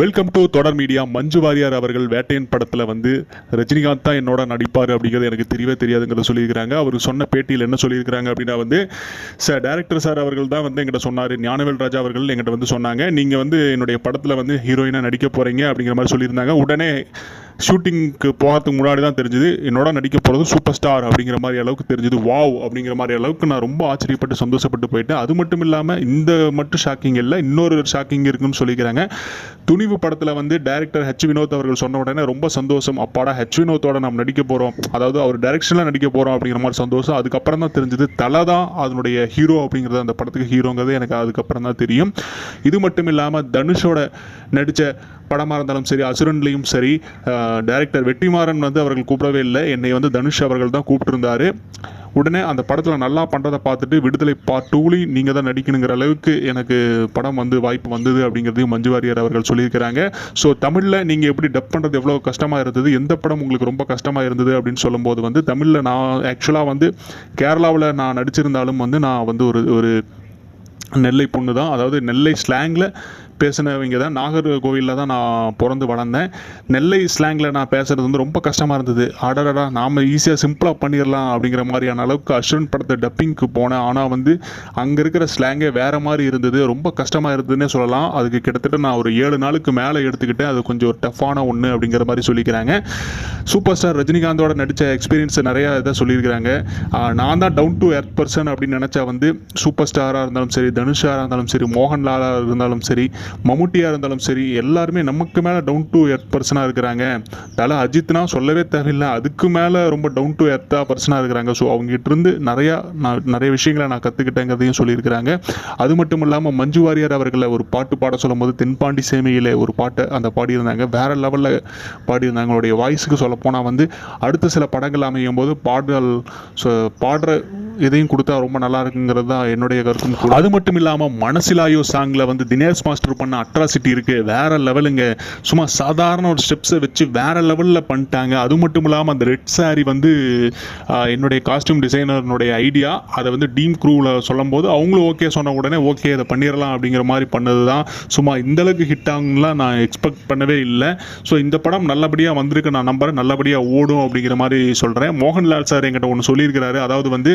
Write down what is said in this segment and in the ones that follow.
Welcome to தொடர் media Manju Warrier அவர்கள் வேட்டையன் படத்தில் வந்து ரஜினிகாந்த் தான் என்னோட நடிப்பார் அப்படிங்கிறது எனக்கு தெரியவே தெரியாதுங்கிறத சொல்லியிருக்கிறாங்க. அவர் சொன்ன பேட்டியில் என்ன சொல்லியிருக்கிறாங்க அப்படின்னா வந்து சார் டேரக்டர் சார் அவர்கள் தான் வந்து எங்கிட்ட சொன்னார். ஞானவேல் ராஜா அவர்கள் எங்கிட்ட வந்து சொன்னாங்க. நீங்கள் வந்து என்னுடைய படத்தில் வந்து ஹீரோயினாக நடிக்க போகிறீங்க அப்படிங்கிற மாதிரி சொல்லியிருந்தாங்க. உடனே ஷூட்டிங்க்கு போகிறதுக்கு முன்னாடி தான் தெரிஞ்சுது என்னோட நடிக்க போகிறது சூப்பர் ஸ்டார் அப்படிங்கிற மாதிரி அளவுக்கு தெரிஞ்சுது வாவ் அப்படிங்கிற மாதிரி அளவுக்கு நான் ரொம்ப ஆச்சரியப்பட்டு சந்தோஷப்பட்டு போயிட்டேன். அது மட்டும் இல்லாமல் இந்த மட்டும் ஷாக்கிங் இல்லை இன்னொரு ஷாக்கிங் இருக்குன்னு சொல்லிக்கிறாங்க. துணிவு படத்தில் வந்து டேரக்டர் ஹெச் வினோத் அவர்கள் சொன்ன உடனே ரொம்ப சந்தோஷம். அப்பாடா ஹெச் வினோத்தோட நம்ம நடிக்க போகிறோம் அதாவது அவர் டைரக்ஷனில் நடிக்க போகிறோம் அப்படிங்கிற மாதிரி சந்தோஷம். அதுக்கப்புறம் தான் தெரிஞ்சது தலை தான் அதனுடைய ஹீரோ அப்படிங்கிறது அந்த படத்துக்கு ஹீரோங்கிறது எனக்கு அதுக்கப்புறம் தான் தெரியும். இது மட்டும் இல்லாமல் தனுஷோட நடித்த படமாக இருந்தாலும் சரி அசுரன்லேயும் சரி டைரக்டர் வெற்றிமாறன் வந்து அவர்கள் கூப்பிடவே இல்லை. என்னை வந்து தனுஷ் அவர்கள் தான் கூப்பிட்டுருந்தாரு. உடனே அந்த படத்தில் நல்லா பண்ணுறதை பார்த்துட்டு விடுதலை பார்ட் டூலி நீங்கள் தான் நடிக்கணுங்கிற அளவுக்கு எனக்கு படம் வந்து வாய்ப்பு வந்தது அப்படிங்கிறதையும் மஞ்சு வாரியர் அவர்கள் சொல்லியிருக்கிறாங்க. ஸோ தமிழில் நீங்கள் எப்படி டப் பண்ணுறது எவ்வளோ கஷ்டமாக இருந்தது எந்த படம் உங்களுக்கு ரொம்ப கஷ்டமாக இருந்தது அப்படின்னு சொல்லும்போது வந்து தமிழில் நான் ஆக்சுவலாக வந்து கேரளாவில் நான் நடிச்சிருந்தாலும் வந்து நான் வந்து ஒரு ஒரு நெல்லை பொண்ணு தான் அதாவது நெல்லை ஸ்லாங்கில் பேசினவங்க தான் நாகர்கோவிலில் தான் நான் பிறந்து வளர்ந்தேன். நெல்லை ஸ்லாங்கில் நான் பேசுகிறது வந்து ரொம்ப கஷ்டமாக இருந்தது. அடடடா நாம் ஈஸியாக சிம்பிளாக பண்ணிடலாம் அப்படிங்கிற மாதிரியான அளவுக்கு அஸ்வன் படத்தை டப்பிங்க்கு போனேன். ஆனால் வந்து அங்கே இருக்கிற ஸ்லாங்கே வேறு மாதிரி இருந்தது. ரொம்ப கஷ்டமாக இருந்ததுன்னே சொல்லலாம். அதுக்கு கிட்டத்தட்ட நான் ஒரு ஏழு நாளுக்கு மேலே எடுத்துக்கிட்டேன். அது கொஞ்சம் ஒரு டஃப்பான ஒன்று அப்படிங்கிற மாதிரி சொல்லிக்கிறாங்க. சூப்பர் ஸ்டார் ரஜினிகாந்தோட நடித்த எக்ஸ்பீரியன்ஸ் நிறையா இதை சொல்லியிருக்கிறாங்க. நான் தான் டவுன் டு எர்த் பர்சன் அப்படின்னு நினச்சா வந்து சூப்பர் ஸ்டாராக இருந்தாலும் சரி தனுஷாராக இருந்தாலும் சரி மோகன்லாலாக இருந்தாலும் சரி மம்முட்டியாக இருந்தாலும் சரி எல்லாருமே நமக்கு மேலே டவுன் டு எர்த் பர்சனாக இருக்கிறாங்க. தலை அஜித்னா சொல்லவே தேவையில்லை. அதுக்கு மேலே ரொம்ப டவுன் டு எர்த்தாக பர்சனாக இருக்கிறாங்க. ஸோ அவங்ககிட்ட இருந்து நிறையா நான் நிறைய விஷயங்களை நான் கற்றுக்கிட்டேங்கிறதையும் சொல்லியிருக்கிறாங்க. அது மட்டும் இல்லாமல் மஞ்சு வாரியர் அவர்களை ஒரு பாட்டு பாட சொல்லும்போது தென்பாண்டி சேமையிலே ஒரு பாட்டை அந்த பாடியிருந்தாங்க. வேற லெவலில் பாடியிருந்தாங்க. அவங்களுடைய வாய்ஸுக்கு சொல்லப்போனால் வந்து அடுத்த சில படங்கள் அமையும் போது பாடல் பாடுற இதையும் கொடுத்தா ரொம்ப நல்லா இருக்குங்கிறது தான் என்னுடைய கருத்தும் கூட. அது மட்டும் இல்லாமல் மனசிலாயோ சாங்கில் வந்து தினேஷ் மாஸ்டர் பண்ண அட்ராசிட்டி இருக்குது வேற லெவலுங்க. சும்மா சாதாரண ஒரு ஸ்டெப்ஸை வச்சு வேற லெவலில் பண்ணிட்டாங்க. அது மட்டும் இல்லாமல் அந்த ரெட் சாரி வந்து என்னுடைய காஸ்டியூம் டிசைனர்னுடைய ஐடியா அதை வந்து டீம் க்ரூவில் சொல்லும்போது அவங்களும் ஓகே சொன்ன உடனே ஓகே அதை பண்ணிடலாம் அப்படிங்கிற மாதிரி பண்ணது தான் சும்மா இந்தளவுக்கு ஹிட் ஆகுங்கலாம் நான் எக்ஸ்பெக்ட் பண்ணவே இல்லை. ஸோ இந்த படம் நல்லபடியாக வந்திருக்கு. நான் நம்புறேன். நல்லபடியாக ஓடும் அப்படிங்கிற மாதிரி சொல்கிறேன் மோகன்லால் சார் என்கிட்ட ஒன்று சொல்லியிருக்கிறாரு. அதாவது வந்து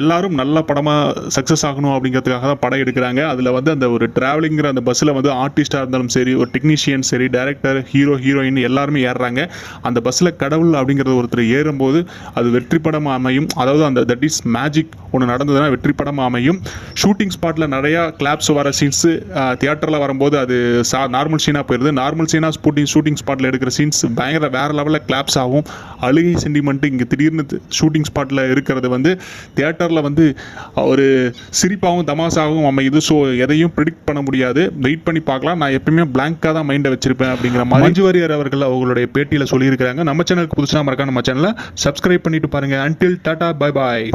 எல்லாரும் நல்ல படமாக சக்ஸஸ் ஆகணும் அப்படிங்கிறதுக்காக தான் படம் எடுக்கிறாங்க. அதில் வந்து அந்த ஒரு ட்ராவலிங்கிற அந்த பஸ்ஸில் வந்து ஆர்டிஸ்டாக இருந்தாலும் சரி ஒரு டெக்னீஷியன் சரி டேரக்டர் ஹீரோ ஹீரோயின் எல்லாருமே ஏறுறாங்க. அந்த பஸ்ஸில் கடவுள் அப்படிங்கிறது ஒருத்தர் ஏறும்போது அது வெற்றி படம் அமையும். அதாவது அந்த தட் இஸ் மேஜிக் ஒன்று நடந்ததுன்னா வெற்றி படம் அமையும். ஷூட்டிங் ஸ்பாட்டில் நிறையா கிளாப்ஸ் வர சீன்ஸு தியேட்டரில் வரும்போது அது சா நார்மல் சீனாக போயிடுது நார்மல் சீனாக ஸ்பூட்டிங் ஷூட்டிங் ஸ்பாட்டில் எடுக்கிற சீன்ஸ் பயங்கர வேறு லெவலில் கிளாப்ஸ் ஆகும். அழுகை சென்டிமெண்ட்டு இங்கே திடீர்னு ஷூட்டிங் ஸ்பாட்டில் இருக்கிறது வந்து தியேட்டரில் வந்து ஒரு சிரிப்பாகவும் தமாசாகவும் அமையுது. ஸோ எதையும் ப்ரிடிக்ட் பண்ண முடியாது. வெயிட் பண்ணி பார்க்கலாம். நான் எப்பயுமே பிளாங்காக தான் மைண்டை வச்சிருப்பேன் அப்படிங்கிற மாதிரி. மஞ்சு வாரியர் அவர்கள் அவங்களுடைய பேட்டியில் சொல்லியிருக்கிறாங்க. நம்ம சேனலுக்கு புதுசாக மறக்காம நம்ம சேனலை சப்ஸ்கிரைப் பண்ணிட்டு பாருங்கள் அன்டில் டாட்டா பை பாய்